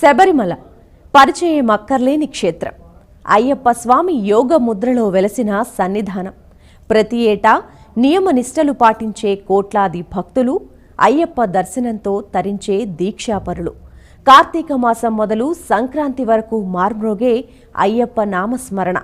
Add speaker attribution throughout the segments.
Speaker 1: శబరిమల పరిచయం అక్కర్లేని క్షేత్రం. అయ్యప్ప స్వామి యోగ ముద్రలో వెలసిన సన్నిధానం. ప్రతి ఏటా నియమనిష్టలు పాటించే కోట్లాది భక్తులు అయ్యప్ప దర్శనంతో తరించే దీక్షాపరులు. కార్తీక మాసం మొదలు సంక్రాంతి వరకు మార్మ్రోగే అయ్యప్ప నామస్మరణ.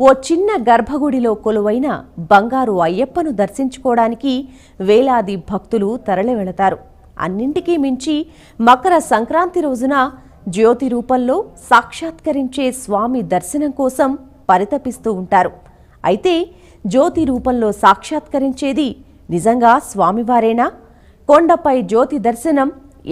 Speaker 1: ఓ చిన్న గర్భగుడిలో కొలువైన బంగారు అయ్యప్పను దర్శించుకోవడానికి వేలాది భక్తులు తరలివెళతారు. అన్నింటికీ మించి మకర సంక్రాంతి రోజున జ్యోతి రూపంలో సాక్షాత్కరించే స్వామి దర్శనం కోసం పరితపిస్తూ ఉంటారు. అయితే జ్యోతి రూపంలో సాక్షాత్కరించేది నిజంగా స్వామివారేనా? కొండపై జ్యోతి దర్శనం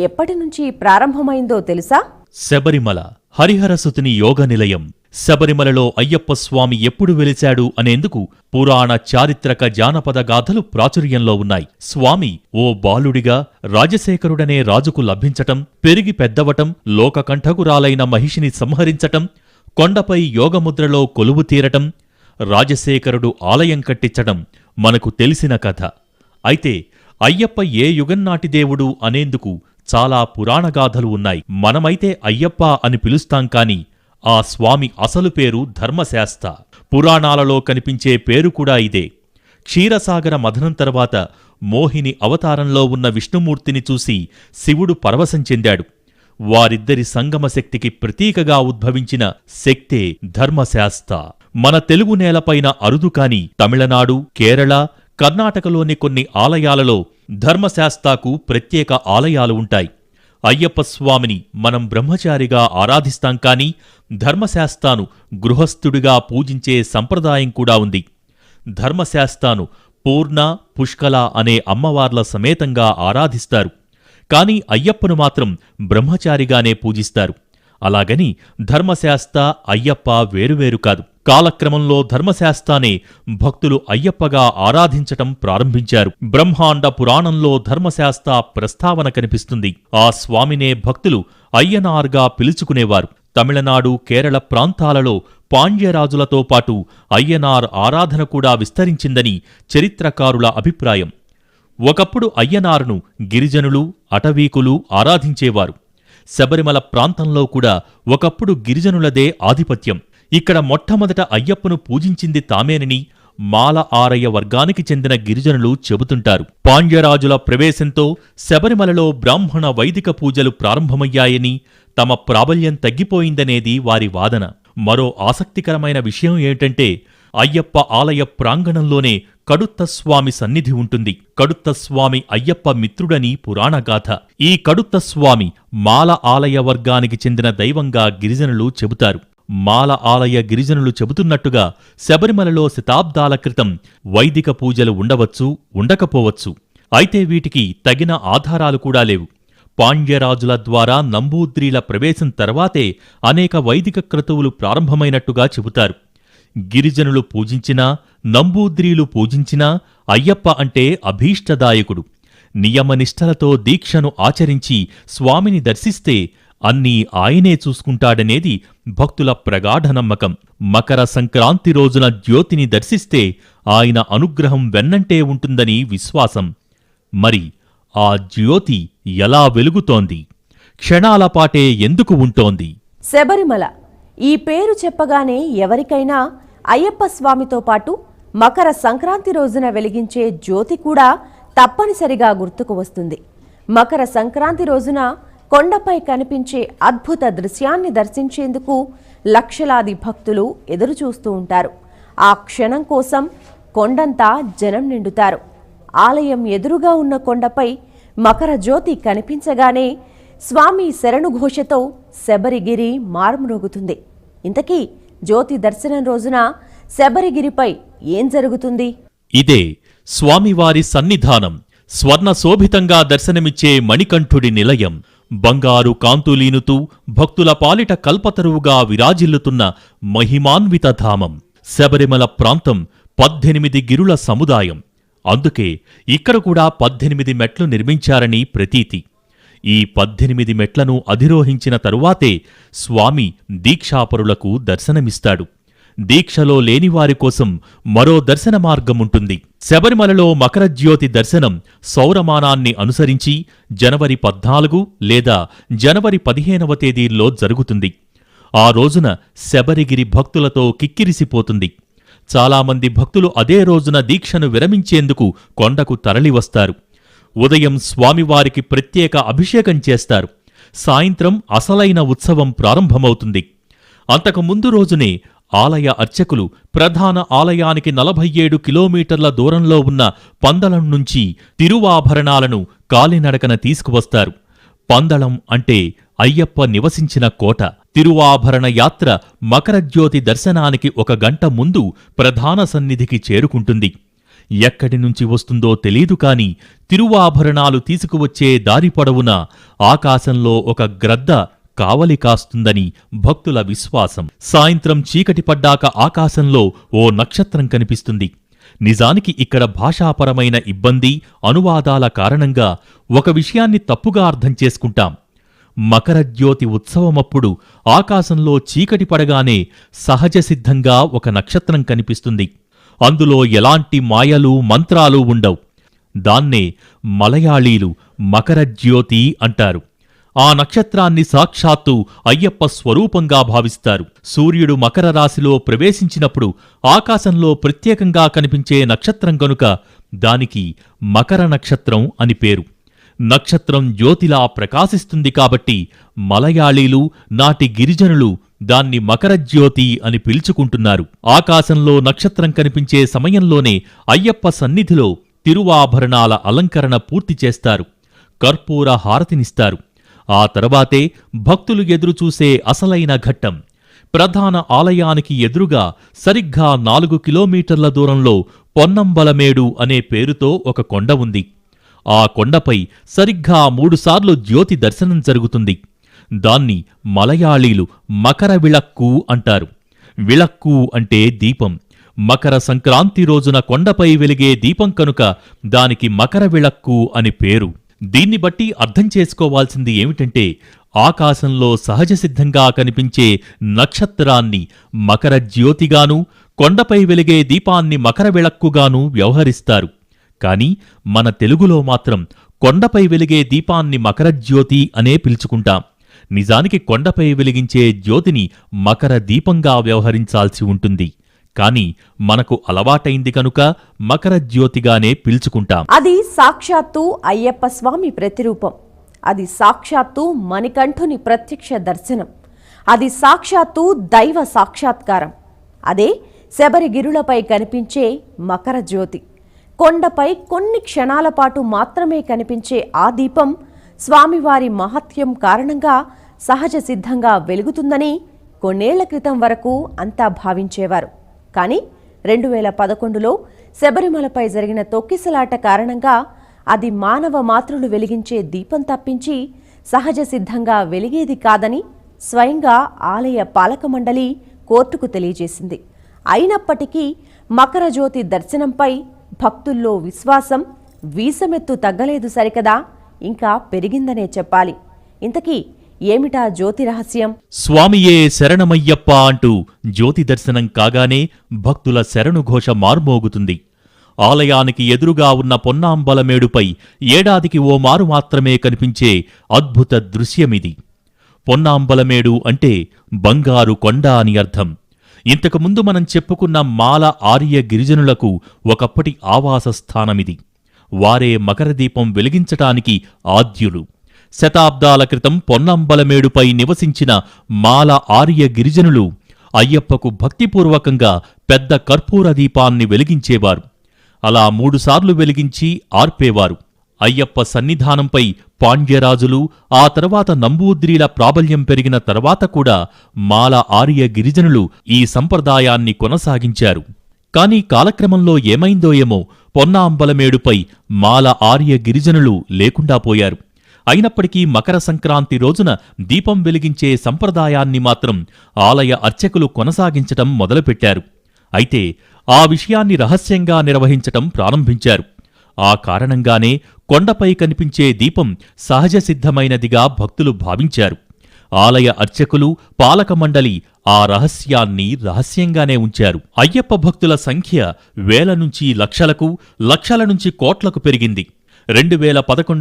Speaker 1: ఎప్పటి నుంచి ప్రారంభమైందో తెలుసా?
Speaker 2: శబరిమల హరిహరసుతుని యోగ నిలయం శబరిమలలో అయ్యప్ప స్వామి ఎప్పుడు వెలిశాడు అనేందుకు పురాణ చారిత్రక జానపద గాథలు ప్రాచుర్యంలో ఉన్నాయి. స్వామి ఓ బాలుడిగా రాజశేఖరుడనే రాజుకు లభించటం పెరిగి పెద్దవటం లోకకంఠకురాలైన మహిషిని సంహరించటం కొండపై యోగముద్రలో కొలువు తీరటం రాజశేఖరుడు ఆలయం కట్టించటం మనకు తెలిసిన కథ. అయితే అయ్యప్ప ఏ యుగన్నాటి దేవుడు అనేందుకు చాలా పురాణగాథలు ఉన్నాయి. మనమైతే అయ్యప్ప అని పిలుస్తాం కాని ఆ స్వామి అసలు పేరు ధర్మశాస్త పురాణాలలో కనిపించే పేరు కూడా ఇదే. క్షీరసాగర మథనం తర్వాత మోహిని అవతారంలో ఉన్న విష్ణుమూర్తిని చూసి శివుడు పరవశం చెందాడు. వారిద్దరి సంగమ శక్తికి ప్రతీకగా ఉద్భవించిన శక్తే ధర్మశాస్త మన తెలుగు నేలపైన అరుదు కాని తమిళనాడు కేరళ కర్ణాటకలోని కొన్ని ఆలయాలలో ధర్మశాస్తాకు ప్రత్యేక ఆలయాలు ఉంటాయి. అయ్యప్ప స్వామిని మనం బ్రహ్మచారిగా ఆరాధిస్తాం కాని ధర్మశాస్తాను గృహస్థుడిగా పూజించే సంప్రదాయం కూడా ఉంది. ధర్మశాస్తాను పూర్ణ పుష్కల అనే అమ్మవార్ల సమేతంగా ఆరాధిస్తారు. కాని అయ్యప్పను మాత్రం బ్రహ్మచారిగానే పూజిస్తారు. అలాగని ధర్మశాస్త అయ్యప్ప వేరువేరు కాదు. కాలక్రమంలో ధర్మశాస్తానే భక్తులు అయ్యప్పగా ఆరాధించటం ప్రారంభించారు. బ్రహ్మాండ పురాణంలో ధర్మశాస్త ప్రస్తావన కనిపిస్తుంది. ఆ స్వామినే భక్తులు అయ్యనార్గా పిలుచుకునేవారు. తమిళనాడు కేరళ ప్రాంతాలలో పాండ్యరాజులతో పాటు అయ్యనార్ ఆరాధన కూడా విస్తరించిందని చరిత్రకారుల అభిప్రాయం. ఒకప్పుడు అయ్యనారును గిరిజనులు అటవీకులు ఆరాధించేవారు. శబరిమల ప్రాంతంలో కూడా ఒకప్పుడు గిరిజనులదే ఆధిపత్యం. ఇక్కడ మొట్టమొదట అయ్యప్పను పూజించింది తామేనని మాల ఆరయ్య వర్గానికి చెందిన గిరిజనులు చెబుతుంటారు. పాండ్యరాజుల ప్రవేశంతో శబరిమలలో బ్రాహ్మణ వైదిక పూజలు ప్రారంభమయ్యాయని తమ ప్రాబల్యం తగ్గిపోయిందనేది వారి వాదన. మరో ఆసక్తికరమైన విషయం ఏంటంటే అయ్యప్ప ఆలయ ప్రాంగణంలోనే కడుత్తస్వామి సన్నిధి ఉంటుంది. కడుత్తస్వామి అయ్యప్ప మిత్రుడని పురాణగాథ ఈ కడుత్తస్వామి మాల ఆలయ వర్గానికి చెందిన దైవంగా గిరిజనులు చెబుతారు. మాల ఆలయ గిరిజనులు చెబుతున్నట్టుగా శబరిమలలో శతాబ్దాల క్రితం వైదిక పూజలు ఉండవచ్చు ఉండకపోవచ్చు. అయితే వీటికి తగిన ఆధారాలు కూడా లేవు. పాండ్యరాజుల ద్వారా నంబూద్రీల ప్రవేశం తర్వాతే అనేక వైదిక క్రతువులు ప్రారంభమైనట్టుగా చెబుతారు. గిరిజనులు పూజించినా నంబూద్రీలు పూజించినా అయ్యప్ప అంటే అభీష్టదాయకుడు. నియమనిష్టలతో దీక్షను ఆచరించి స్వామిని దర్శిస్తే అన్నీ ఆయనే చూసుకుంటాడనేది భక్తుల ప్రగాఢ నమ్మకం. మకర సంక్రాంతి రోజున జ్యోతిని దర్శిస్తే ఆయన అనుగ్రహం వెన్నంటే ఉంటుందని విశ్వాసం. మరి ఆ జ్యోతి ఎలా వెలుగుతోంది? క్షణాలపాటే ఎందుకు ఉంటోంది?
Speaker 1: శబరిమల. ఈ పేరు చెప్పగానే ఎవరికైనా అయ్యప్ప స్వామితో పాటు మకర సంక్రాంతి రోజున వెలిగించే జ్యోతి కూడా తప్పనిసరిగా గుర్తుకు వస్తుంది. మకర సంక్రాంతి రోజున కొండపై కనిపించే అద్భుత దృశ్యాన్ని దర్శించేందుకు లక్షలాది భక్తులు ఎదురుచూస్తూ ఉంటారు. ఆ క్షణం కోసం కొండంతా జనం నిండుతారు. ఆలయం ఎదురుగా ఉన్న కొండపై మకర జ్యోతి కనిపించగానే స్వామి శరణు ఘోషతో శబరిగిరి మారుమ్రోగుతుంది. ఇంతకీ జ్యోతి దర్శనం రోజున శబరిగిరిపై ఏం జరుగుతుంది?
Speaker 2: ఇదే స్వామివారి సన్నిధానం స్వర్ణ శోభితంగా దర్శనమిచ్చే మణికంఠుడి నిలయం. బంగారు కాంతులీనుతూ భక్తుల పాలిట కల్పతరువుగా విరాజిల్లుతున్న మహిమాన్విత ధామం. శబరిమల ప్రాంతం పద్దెనిమిది గిరుల సముదాయం. అందుకే ఇక్కడ కూడా పద్దెనిమిది మెట్లు నిర్మించారని ప్రతీతి. ఈ పద్దెనిమిది మెట్లను అధిరోహించిన తరువాతే స్వామి దీక్షాపరులకు దర్శనమిస్తాడు. దీక్షలో లేనివారి కోసం మరో దర్శన మార్గముంటుంది. శబరిమలలో మకరజ్యోతి దర్శనం సౌరమానాన్ని అనుసరించి జనవరి పద్నాలుగు లేదా జనవరి పదిహేనవ తేదీల్లో జరుగుతుంది. ఆ రోజున శబరిగిరి భక్తులతో కిక్కిరిసిపోతుంది. చాలామంది భక్తులు అదే రోజున దీక్షను విరమించేందుకు కొండకు తరలివస్తారు. ఉదయం స్వామివారికి ప్రత్యేక అభిషేకం చేస్తారు. సాయంత్రం అసలైన ఉత్సవం ప్రారంభమవుతుంది. అంతకు ముందు రోజునే ఆలయ అర్చకులు ప్రధాన ఆలయానికి నలభై ఏడు కిలోమీటర్ల దూరంలో ఉన్న పందలం నుంచి తిరువాభరణాలను కాలినడకన తీసుకువస్తారు. పందళం అంటే అయ్యప్ప నివసించిన కోట. తిరువాభరణ యాత్ర మకరజ్యోతి దర్శనానికి ఒక గంట ముందు ప్రధాన సన్నిధికి చేరుకుంటుంది. ఎక్కడి నుంచి వస్తుందో తెలీదు కాని తిరువాభరణాలు తీసుకువచ్చే దారి పొడవున ఆకాశంలో ఒక గ్రద్ద కావలి కాస్తుందని భక్తుల విశ్వాసం. సాయంత్రం చీకటి పడ్డాక ఆకాశంలో ఓ నక్షత్రం కనిపిస్తుంది. నిజానికి ఇక్కడ భాషాపరమైన ఇబ్బంది అనువాదాల కారణంగా ఒక విషయాన్ని తప్పుగా అర్థం చేసుకుంటాం. మకరజ్యోతి ఉత్సవమప్పుడు ఆకాశంలో చీకటి పడగానే సహజసిద్ధంగా ఒక నక్షత్రం కనిపిస్తుంది. అందులో ఎలాంటి మాయలు మంత్రాలు ఉండవు. దాన్నే మలయాళీలు మకరజ్యోతి అంటారు. ఆ నక్షత్రాన్ని సాక్షాత్తు అయ్యప్ప స్వరూపంగా భావిస్తారు. సూర్యుడు మకర రాశిలో ప్రవేశించినప్పుడు ఆకాశంలో ప్రత్యేకంగా కనిపించే నక్షత్రం గనుక దానికి మకర నక్షత్రం అని పేరు. నక్షత్రం జ్యోతిలా ప్రకాశిస్తుంది కాబట్టి మలయాళీలు నాటి గిరిజనులు దాన్ని మకరజ్యోతి అని పిలుచుకుంటున్నారు. ఆకాశంలో నక్షత్రం కనిపించే సమయంలోనే అయ్యప్ప సన్నిధిలో తిరువాభరణాల అలంకరణ పూర్తి చేస్తారు. కర్పూర హారతినిస్తారు. ఆ తర్వాతే భక్తులు ఎదురుచూసే అసలైన ఘట్టం. ప్రధాన ఆలయానికి ఎదురుగా సరిగ్గా నాలుగు కిలోమీటర్ల దూరంలో పొన్నంబలమేడు అనే పేరుతో ఒక కొండ ఉంది. ఆ కొండపై సరిగ్గా మూడుసార్లు జ్యోతి దర్శనం జరుగుతుంది. దాన్ని మలయాళీలు మకర విళక్కు అంటారు. విళక్కు అంటే దీపం. మకర సంక్రాంతి రోజున కొండపై వెలిగే దీపం కనుక దానికి మకర విళక్కు అని పేరు. దీన్ని బట్టి అర్థం చేసుకోవాల్సింది ఏమిటంటే ఆకాశంలో సహజసిద్ధంగా కనిపించే నక్షత్రాన్ని మకర జ్యోతిగాను కొండపై వెలిగే దీపాన్ని మకర విళక్కుగాను వ్యవహరిస్తారు. కాని మన తెలుగులో మాత్రం కొండపై వెలిగే దీపాన్ని మకర జ్యోతి అనే పిలుచుకుంటాం. నిజానికి కొండపై వెలిగించే జ్యోతిని మకర దీపంగా వ్యవహరించాల్సి ఉంటుంది. కాని మనకు అలవాటైంది కనుక మకర జ్యోతిగానే పిలుచుకుంటాం.
Speaker 1: అది సాక్షాత్తు అయ్యప్ప స్వామి ప్రతిరూపం. అది సాక్షాత్తు మణికంఠుని ప్రత్యక్ష దర్శనం. అది సాక్షాత్తు దైవ సాక్షాత్కారం. అదే శబరిగిరులపై కనిపించే మకర జ్యోతి. కొండపై కొన్ని క్షణాల పాటు మాత్రమే కనిపించే ఆ దీపం స్వామివారి మహత్యం కారణంగా సహజ సిద్ధంగా వెలుగుతుందని కొన్నేళ్ళ క్రితం వరకు అంతా భావించేవారు. కానీ రెండు వేల పదకొండులో శబరిమలపై జరిగిన తొక్కిసలాట కారణంగా అది మానవ మాతృలు వెలిగించే దీపం తప్పించి సహజ సిద్ధంగా వెలిగేది కాదని స్వయంగా ఆలయ పాలక మండలి కోర్టుకు తెలియజేసింది. అయినప్పటికీ మకర జ్యోతి దర్శనంపై భక్తుల్లో విశ్వాసం వీసమెత్తు తగ్గలేదు సరికదా ఇంకా పెరిగిందనే చెప్పాలి. ఇంతకీ ఏమిటా జ్యోతి రహస్యం?
Speaker 2: స్వామియే శరణమయ్యప్ప అంటూ జ్యోతి దర్శనం కాగానే భక్తుల శరణుఘోష మార్మోగుతుంది. ఆలయానికి ఎదురుగా ఉన్న పొన్నాంబలమేడుపై ఏడాదికి ఓ మారు మాత్రమే కనిపించే అద్భుత దృశ్యమిది. పొన్నాంబలమేడు అంటే బంగారు కొండ అని అర్థం. ఇంతకుముందు మనం చెప్పుకున్న మాల ఆర్య గిరిజనులకు ఒకప్పటి ఆవాస స్థానమిది వారే మకరదీపం వెలిగించటానికి ఆద్యులు. శతాబ్దాల క్రితం పొన్నంబలమేడుపై నివసించిన మాల ఆర్య గిరిజనులు అయ్యప్పకు భక్తిపూర్వకంగా పెద్ద కర్పూర దీపాన్ని వెలిగించేవారు. అలా మూడుసార్లు వెలిగించి ఆర్పేవారు. అయ్యప్ప సన్నిధానంపై పాండ్యరాజులు ఆ తర్వాత నంబూద్రీల ప్రాబల్యం పెరిగిన తర్వాత కూడా మాల ఆర్య గిరిజనులు ఈ సంప్రదాయాన్ని కొనసాగించారు. కాని కాలక్రమంలో ఏమైందో ఏమో పొన్నాంబలమేడుపై మాల ఆర్య గిరిజనులు లేకుండా పోయారు. అయినప్పటికీ మకర సంక్రాంతి రోజున దీపం వెలిగించే సంప్రదాయాన్ని మాత్రం ఆలయ అర్చకులు కొనసాగించటం మొదలుపెట్టారు. అయితే ఆ విషయాన్ని రహస్యంగా నిర్వహించటం ప్రారంభించారు. ఆ కారణంగానే కొండపై కనిపించే దీపం సహజసిద్ధమైనదిగా భక్తులు భావించారు. ఆలయ అర్చకులు పాలక మండలి ఆ రహస్యాన్ని రహస్యంగానే ఉంచారు. అయ్యప్ప భక్తుల సంఖ్య వేల నుంచి లక్షలకు లక్షల నుంచి కోట్లకు పెరిగింది. రెండు వేల పదకొండు